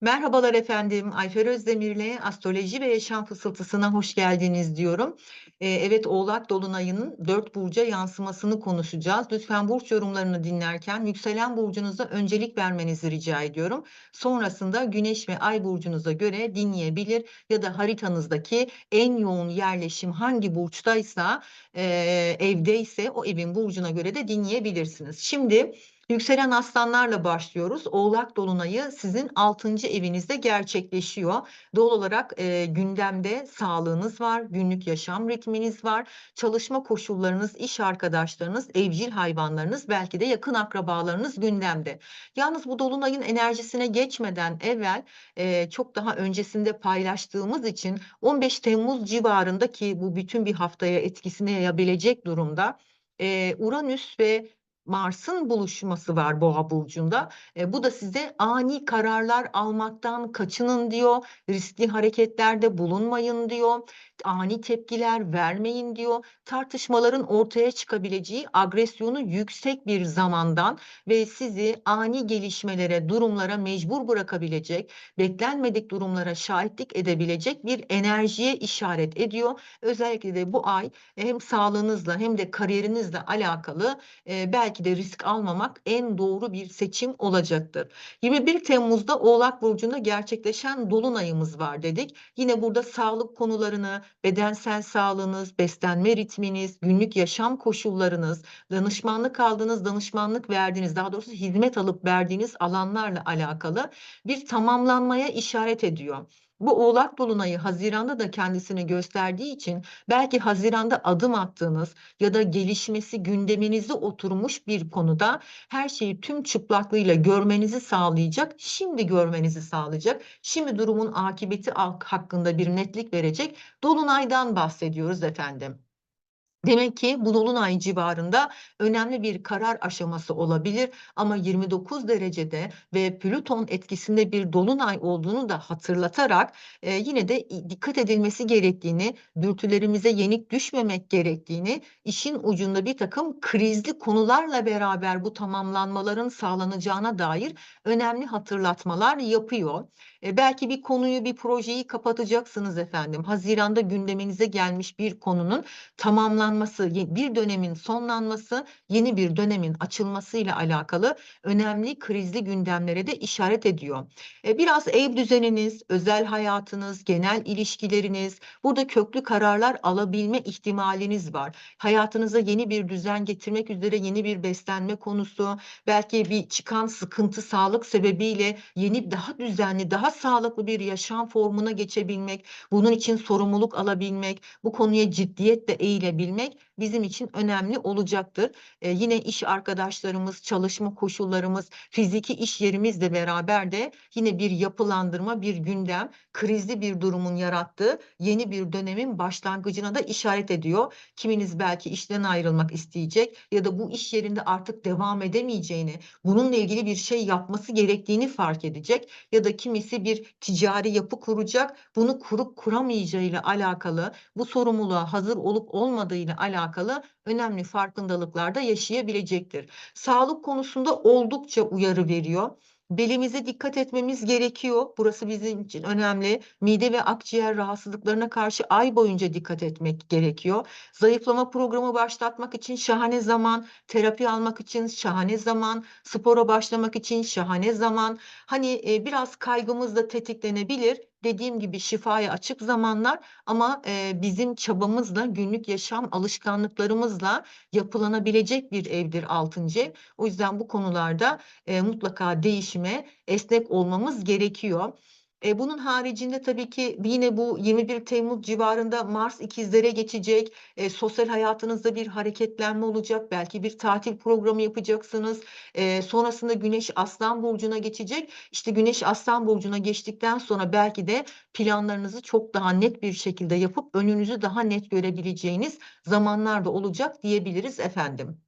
Merhabalar efendim, Ayfer Özdemir'le Astroloji ve Yaşam Fısıltısına hoş geldiniz diyorum. Eee, evet, Oğlak Dolunay'ının 4 burca yansımasını konuşacağız. Lütfen burç yorumlarını dinlerken yükselen burcunuza öncelik vermenizi rica ediyorum. Sonrasında Güneş ve Ay burcunuza göre dinleyebilir ya da haritanızdaki en yoğun yerleşim hangi burçtaysa, eee, evdeyse o evin burcuna göre de dinleyebilirsiniz. Şimdi Yükselen aslanlarla başlıyoruz. Oğlak dolunayı sizin 6. evinizde gerçekleşiyor. Doğal olarak e, gündemde sağlığınız var, günlük yaşam ritminiz var, çalışma koşullarınız, iş arkadaşlarınız, evcil hayvanlarınız, belki de yakın akrabalarınız gündemde. Yalnız bu dolunayın enerjisine geçmeden evvel e, çok daha öncesinde paylaştığımız için 15 Temmuz civarında ki bu bütün bir haftaya etkisini yayabilecek durumda e, Uranüs ve Mars'ın buluşması var Boğa burcunda. E, bu da size ani kararlar almaktan kaçının diyor. Riskli hareketlerde bulunmayın diyor. Ani tepkiler vermeyin diyor. Tartışmaların ortaya çıkabileceği agresyonu yüksek bir zamandan ve sizi ani gelişmelere, durumlara mecbur bırakabilecek, beklenmedik durumlara şahitlik edebilecek bir enerjiye işaret ediyor. Özellikle de bu ay hem sağlığınızla hem de kariyerinizle alakalı e, belki de risk almamak en doğru bir seçim olacaktır. 21 Temmuz'da Oğlak Burcu'nda gerçekleşen Dolunayımız var dedik. Yine burada sağlık konularını, bedensel sağlığınız, beslenme ritminiz, günlük yaşam koşullarınız, danışmanlık aldığınız, danışmanlık verdiğiniz, daha doğrusu hizmet alıp verdiğiniz alanlarla alakalı bir tamamlanmaya işaret ediyor. Bu Oğlak Dolunay'ı Haziran'da da kendisini gösterdiği için belki Haziran'da adım attığınız ya da gelişmesi gündeminizde oturmuş bir konuda her şeyi tüm çıplaklığıyla görmenizi sağlayacak, şimdi görmenizi sağlayacak, şimdi durumun akıbeti hakkında bir netlik verecek dolunaydan bahsediyoruz efendim. Demek ki bu dolunay civarında önemli bir karar aşaması olabilir ama 29 derecede ve Plüton etkisinde bir dolunay olduğunu da hatırlatarak e, yine de dikkat edilmesi gerektiğini, dürtülerimize yenik düşmemek gerektiğini, işin ucunda bir takım krizli konularla beraber bu tamamlanmaların sağlanacağına dair önemli hatırlatmalar yapıyor. E, belki bir konuyu, bir projeyi kapatacaksınız efendim. Haziranda gündeminize gelmiş bir konunun tamamlanması, bir dönemin sonlanması, yeni bir dönemin açılmasıyla alakalı önemli krizli gündemlere de işaret ediyor. E, biraz ev düzeniniz, özel hayatınız, genel ilişkileriniz, burada köklü kararlar alabilme ihtimaliniz var. Hayatınıza yeni bir düzen getirmek üzere yeni bir beslenme konusu, belki bir çıkan sıkıntı sağlık sebebiyle yeni daha düzenli, daha sağlıklı bir yaşam formuna geçebilmek, bunun için sorumluluk alabilmek, bu konuya ciddiyetle eğilebilmek bizim için önemli olacaktır. Eee, yine iş arkadaşlarımız, çalışma koşullarımız, fiziki iş yerimizle beraber de yine bir yapılandırma, bir gündem, krizli bir durumun yarattığı yeni bir dönemin başlangıcına da işaret ediyor. Kiminiz belki işten ayrılmak isteyecek ya da bu iş yerinde artık devam edemeyeceğini, bununla ilgili bir şey yapması gerektiğini fark edecek ya da kimisi bir ticari yapı kuracak, bunu kurup kuramayacağıyla alakalı, bu sorumluluğa hazır olup olmadığıyla alakalı önemli farkındalıklar da yaşayabilecektir. Sağlık konusunda oldukça uyarı veriyor. Belimize dikkat etmemiz gerekiyor. Burası bizim için önemli. Mide ve akciğer rahatsızlıklarına karşı ay boyunca dikkat etmek gerekiyor. Zayıflama programı başlatmak için şahane zaman, terapi almak için şahane zaman, spora başlamak için şahane zaman. Hani e, biraz kaygımız da tetiklenebilir. Dediğim gibi şifaya açık zamanlar ama e, bizim çabamızla, günlük yaşam alışkanlıklarımızla yapılanabilecek bir evdir 6. ev. O yüzden bu konularda e, mutlaka değişime esnek olmamız gerekiyor. E, bunun haricinde tabii ki yine bu 21 Temmuz civarında Mars ikizlere geçecek. E, sosyal hayatınızda bir hareketlenme olacak. Belki bir tatil programı yapacaksınız. E, sonrasında Güneş Aslan Burcu'na geçecek. İşte Güneş Aslan Burcu'na geçtikten sonra belki de planlarınızı çok daha net bir şekilde yapıp önünüzü daha net görebileceğiniz zamanlarda olacak diyebiliriz efendim.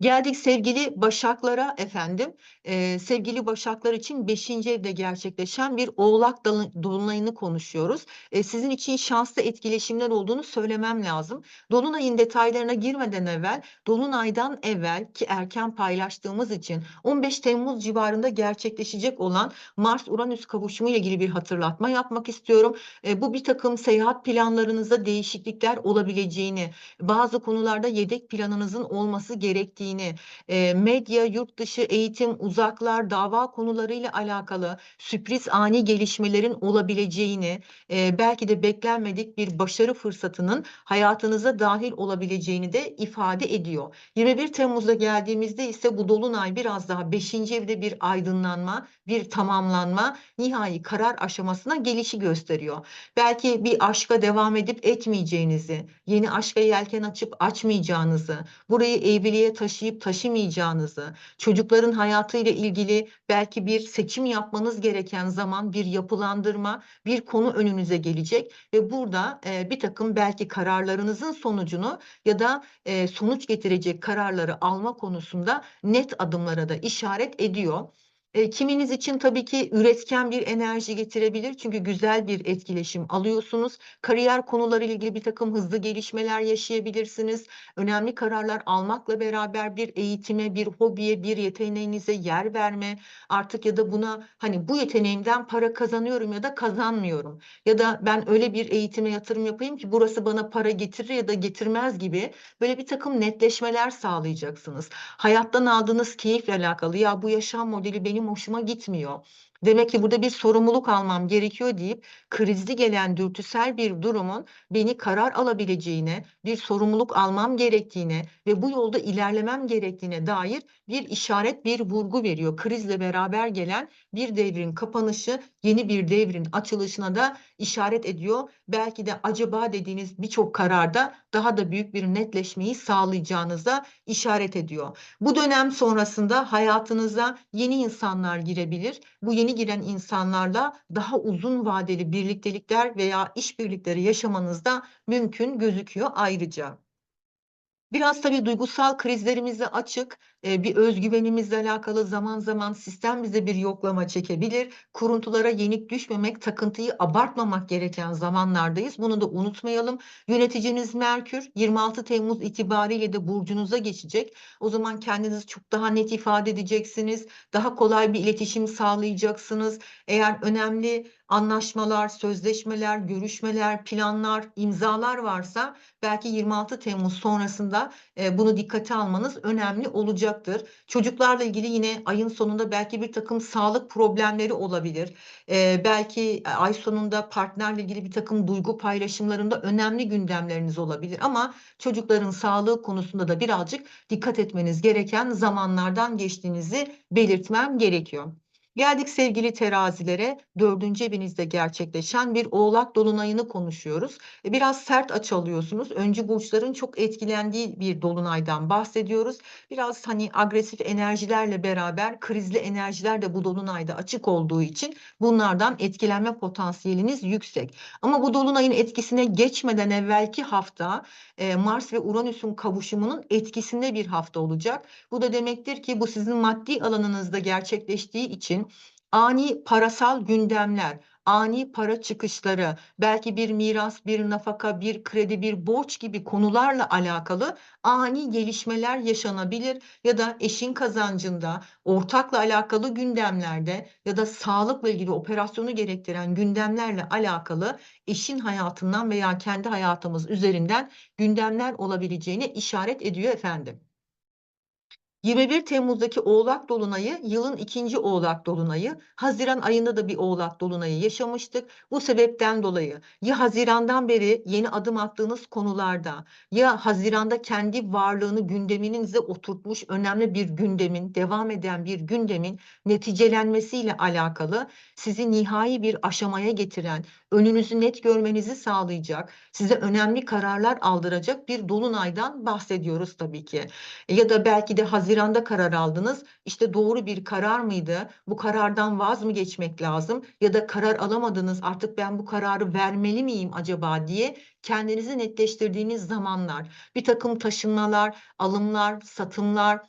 Geldik sevgili Başaklara efendim. Eee, sevgili Başaklar için 5'inci evde gerçekleşen bir Oğlak dolunayını konuşuyoruz. Eee, sizin için şanslı etkileşimler olduğunu söylemem lazım. Dolunayın detaylarına girmeden evvel, dolunaydan evvel ki erken paylaştığımız için 15 Temmuz civarında gerçekleşecek olan Mars-Uranüs kavuşumu ile ilgili bir hatırlatma yapmak istiyorum. Eee, bu birtakım seyahat planlarınızda değişiklikler olabileceğini, bazı konularda yedek planınızın olması gerektiğini, eee, medya, yurt dışı, eğitim, uzaklar, dava konularıyla alakalı sürpriz ani gelişmelerin olabileceğini, eee, belki de beklenmedik bir başarı fırsatının hayatınıza dâhil olabileceğini de ifade ediyor. 21 Temmuz'a geldiğimizde ise bu dolunay biraz daha 5'inci evde bir aydınlanma, bir tamamlanma, nihai karar aşamasına gelişi gösteriyor. Belki bir aşka devam edip etmeyeceğinizi, yeni aşka yelken açıp açmayacağınızı, burayı evliliğe taşıyıp taşımayacağınızı, çocukların hayatıyla ilgili belki bir seçim yapmanız gereken zaman, bir yapılandırma, bir konu önünüze gelecek ve burada, eee, birtakım belki kararlarınızın sonucunu ya da, eee, sonuç getirecek kararları alma konusunda net adımlara da işaret ediyor. Eee, kiminiz için tabii ki üretken bir enerji getirebilir çünkü güzel bir etkileşim alıyorsunuz. Kariyer konularıyla ilgili birtakım hızlı gelişmeler yaşayabilirsiniz. Önemli kararlar almakla beraber bir eğitime, bir hobiye, bir yeteneğinize yer verme artık ya da buna, hani, bu yeteneğimden para kazanıyorum ya da kazanmıyorum ya da ben öyle bir eğitime yatırım yapayım ki burası bana para getirir ya da getirmez gibi böyle birtakım netleşmeler sağlayacaksınız. Hayattan aldığınız keyifle alakalı, "Ya, bu yaşam modeli benim hoşuma gitmiyor. Demek ki burada bir sorumluluk almam gerekiyor." deyip krizli gelen dürtüsel bir durumun beni karar alabileceğine, bir sorumluluk almam gerektiğine ve bu yolda ilerlemem gerektiğine dair bir işaret, bir vurgu veriyor. Krizle beraber gelen bir devrin kapanışı, yeni bir devrin açılışına da işaret ediyor. Belki de acaba dediğiniz birçok kararda daha da büyük bir netleşmeyi sağlayacağınıza işaret ediyor. Bu dönem sonrasında hayatınıza yeni insanlar girebilir. Bu yeni giren insanlarla daha uzun vadeli birliktelikler veya işbirlikleri yaşamanız da mümkün gözüküyor ayrıca. Biraz tabii duygusal krizlerimize açık, eee, bir öz güvenimizle alakalı zaman zaman sistem bize bir yoklama çekebilir. Kuruntulara yenik düşmemek, takıntıyı abartmamak gereken zamanlardayız. Bunu da unutmayalım. Yöneticiniz Merkür 26 Temmuz itibariyle de burcunuza geçecek. O zaman kendinizi çok daha net ifade edeceksiniz. Daha kolay bir iletişim sağlayacaksınız. Eğer önemli anlaşmalar, sözleşmeler, görüşmeler, planlar, imzalar varsa belki 26 Temmuz sonrasında, eee, bunu dikkate almanız önemli olacaktır. Çocuklarla ilgili yine ayın sonunda belki birtakım sağlık problemleri olabilir. Eee, belki, ay sonunda partnerle ilgili birtakım duygu paylaşımlarında önemli gündemleriniz olabilir ama çocukların sağlığı konusunda da birazcık dikkat etmeniz gereken zamanlardan geçtiğinizi belirtmem gerekiyor. Geldik sevgili Terazilere, 4'üncü evinizde gerçekleşen bir Oğlak dolunayını konuşuyoruz. E, biraz sert açı alıyorsunuz. Öncü burçların çok etkilendiği bir dolunaydan bahsediyoruz. Biraz, hani, agresif enerjilerle beraber krizli enerjiler de bu dolunayda açık olduğu için bunlardan etkilenme potansiyeliniz yüksek. Ama bu dolunayın etkisine geçmeden evvelki hafta, eee, Mars ve Uranüs'ün kavuşumunun etkisinde bir hafta olacak. Bu da demektir ki bu sizin maddi alanınızda gerçekleştiği için ani parasal gündemler, ani para çıkışları, belki bir miras, bir nafaka, bir kredi, bir borç gibi konularla alakalı ani gelişmeler yaşanabilir ya da eşin kazancında, ortakla alakalı gündemlerde ya da sağlıkla ilgili operasyonu gerektiren gündemlerle alakalı eşin hayatından veya kendi hayatımız üzerinden gündemler olabileceğine işaret ediyor efendim. 21 Temmuz'daki Oğlak dolunayı yılın 2'nci Oğlak dolunayı. Haziran ayında da bir Oğlak dolunayı yaşamıştık. Bu sebepten dolayı ya hazirandan beri yeni adım attığınız konularda ya haziranda kendi varlığını gündeminize oturtmuş önemli bir gündemin, devam eden bir gündemin neticelenmesiyle alakalı sizi nihai bir aşamaya getiren, önünüzü net görmenizi sağlayacak, size önemli kararlar aldıracak bir dolunaydan bahsediyoruz tabii ki. E, ya da belki de haziranda karar aldınız. İşte doğru bir karar mıydı? Bu karardan vaz mı geçmek lazım? Ya da karar alamadınız artık ben bu kararı vermeli miyim acaba diye kendinizi netleştirdiğiniz zamanlar. Bir takım taşınmalar, alımlar, satımlar,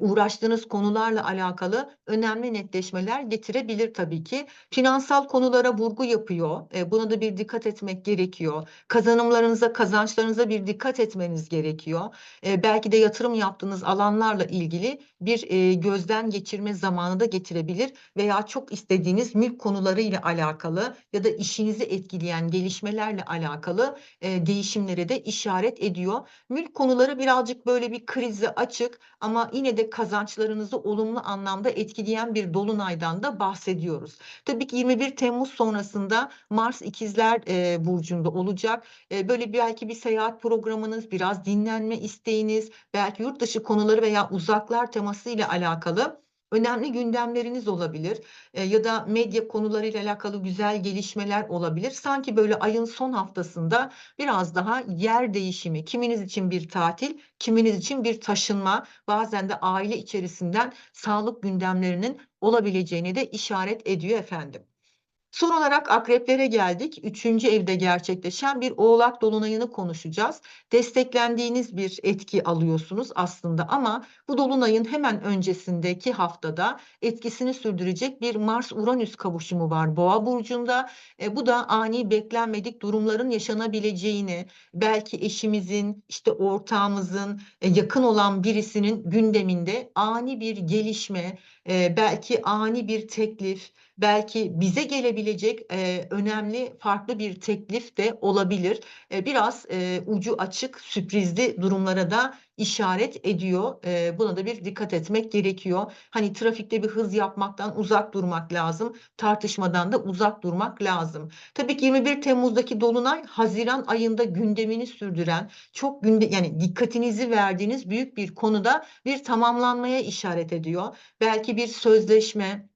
uğraştığınız konularla alakalı önemli netleşmeler getirebilir tabii ki. Finansal konulara vurgu yapıyor. Buna da bir dikkat etmek gerekiyor. Kazanımlarınıza, kazançlarınıza bir dikkat etmeniz gerekiyor. Belki de yatırım yaptığınız alanlarla ilgili bir, gözden geçirme zamanı da getirebilir veya çok istediğiniz mülk konularıyla alakalı ya da işinizi etkileyen gelişmelerle alakalı, değişimlere de işaret ediyor. Mülk konuları birazcık böyle bir krize açık ama yine de kazançlarınızı olumlu anlamda etkileyen bir dolunaydan da bahsediyoruz. Tabii ki 21 Temmuz sonrasında Mars İkizler, eee, burcunda olacak. Eee, böyle belki bir seyahat programınız, biraz dinlenme isteğiniz, belki yurt dışı konuları veya uzaklar temasıyla alakalı önemli gündemleriniz olabilir, eee, ya da medya konularıyla alakalı güzel gelişmeler olabilir. Sanki böyle ayın son haftasında biraz daha yer değişimi, kiminiz için bir tatil, kiminiz için bir taşınma, bazen de aile içerisinden sağlık gündemlerinin olabileceğini de işaret ediyor efendim. Son olarak akreplere geldik. 3. evde gerçekleşen bir Oğlak dolunayını konuşacağız. Desteklendiğiniz bir etki alıyorsunuz aslında ama bu dolunayın hemen öncesindeki haftada etkisini sürdürecek bir Mars-Uranüs kavuşumu var Boğa burcunda. E, bu da ani beklenmedik durumların yaşanabileceğini, belki eşimizin, işte ortağımızın, e, yakın olan birisinin gündeminde ani bir gelişme, eee, belki ani bir teklif, belki bize gelebilecek, eee, önemli farklı bir teklif de olabilir. Eee, biraz, eee, ucu açık, sürprizli durumlara da işaret ediyor. Eee, buna da bir dikkat etmek gerekiyor. Hani trafikte bir hız yapmaktan uzak durmak lazım, tartışmadan da uzak durmak lazım. Tabii ki 21 Temmuz'daki dolunay haziran ayında gündemini sürdüren, çok günde yani dikkatinizi verdiğiniz büyük bir konuda bir tamamlanmaya işaret ediyor. Belki bir sözleşme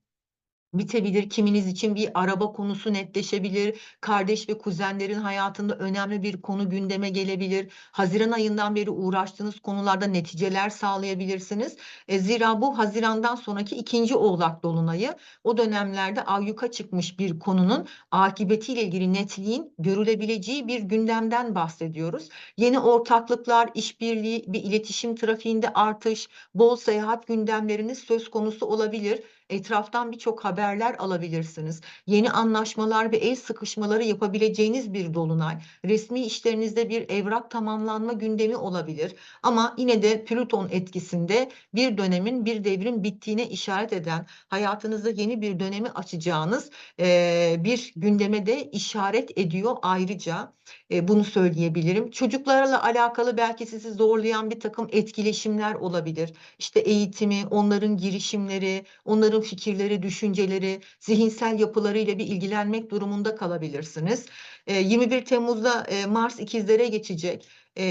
bitebilir, kiminiz için bir araba konusu netleşebilir, kardeş ve kuzenlerin hayatında önemli bir konu gündeme gelebilir. Haziran ayından beri uğraştığınız konularda neticeler sağlayabilirsiniz. E, zira bu hazirandan sonraki 2. Oğlak dolunayı. O dönemlerde ayyuka çıkmış bir konunun akıbetiyle ilgili netliğin görülebileceği bir gündemden bahsediyoruz. Yeni ortaklıklar, işbirliği, bir iletişim trafiğinde artış, bol seyahat gündemleriniz söz konusu olabilir. Etraftan birçok haberler alabilirsiniz. Yeni anlaşmalar ve el sıkışmaları yapabileceğiniz bir dolunay. Resmi işlerinizde bir evrak tamamlanma gündemi olabilir ama yine de Plüton etkisinde bir dönemin, bir devrin bittiğine işaret eden, hayatınızda yeni bir dönemi açacağınız, eee, bir gündeme de işaret ediyor ayrıca. Eee, bunu söyleyebilirim. Çocuklarla alakalı belki sizi zorlayan birtakım etkileşimler olabilir. İşte eğitimi, onların girişimleri, onların fikirleri, düşünceleri, zihinsel yapılarıyla bir ilgilenmek durumunda kalabilirsiniz. Eee, 21 Temmuz'da, eee, Mars ikizlere geçecek.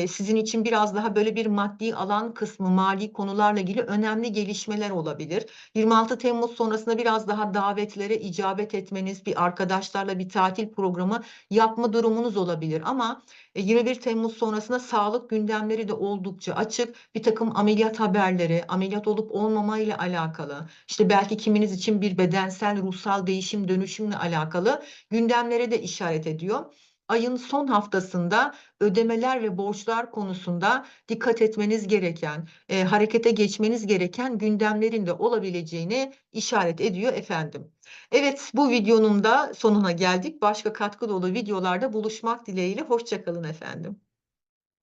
Sizin için biraz daha böyle bir maddi alan kısmı, mali konularla ilgili önemli gelişmeler olabilir. 26 Temmuz sonrasında biraz daha davetlere icabet etmeniz, bir arkadaşlarla bir tatil programı yapma durumunuz olabilir ama, eee, 21 Temmuz sonrasında sağlık gündemleri de oldukça açık. Birtakım ameliyat haberleri, ameliyat olup olmamayla alakalı, işte belki kiminiz için bir bedensel, ruhsal değişim, dönüşümle alakalı gündemlere de işaret ediyor. Ayın son haftasında ödemeler ve borçlar konusunda dikkat etmeniz gereken, eee, harekete geçmeniz gereken gündemlerin de olabileceğini işaret ediyor efendim. Evet, bu videonun da sonuna geldik. Başka katkı dolu videolarda buluşmak dileğiyle. Hoşça kalın efendim.